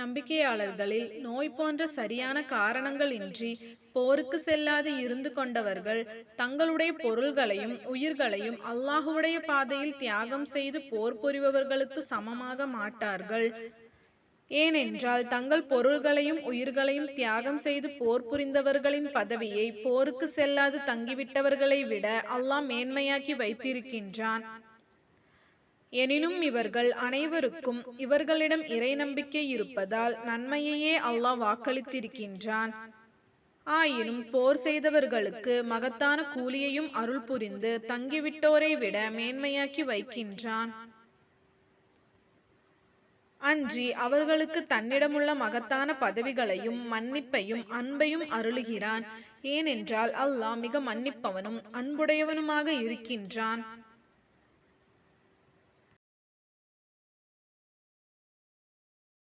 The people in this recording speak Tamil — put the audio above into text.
நம்பிக்கையாளர்களில் நோய் போன்ற சரியான காரணங்கள் இன்றி போருக்கு செல்லாது இருந்து கொண்டவர்கள் தங்களுடைய பொருள்களையும் உயிர்களையும் அல்லாஹுடைய பாதையில் தியாகம் செய்து போர் புரிபவர்களுக்கு சமமாக மாட்டார்கள். ஏனென்றால் தங்கள் பொருள்களையும் உயிர்களையும் தியாகம் செய்து போர் புரிந்தவர்களின் பதவியை போருக்கு செல்லாது தங்கிவிட்டவர்களை விட அல்லாஹ் மேன்மையாக்கி வைத்திருக்கின்றான். எனினும் இவர்கள் அனைவருக்கும் இவர்களிடம் இறை நம்பிக்கை இருப்பதால் நன்மையையே அல்லாஹ் வாக்களித்திருக்கின்றான். ஆயினும் போர் செய்தவர்களுக்கு மகத்தான கூலியையும் அருள் புரிந்து தங்கிவிட்டோரை விட மேன்மையாக்கி வைக்கின்றான். அன்றி அவர்களுக்கு தன்னிடமுள்ள மகத்தான பதவிகளையும் மன்னிப்பையும் அன்பையும் அருளுகிறான். ஏனென்றால் அல்லாஹ் மிக மன்னிப்பவனும் அன்புடையவனுமாக இருக்கின்றான்.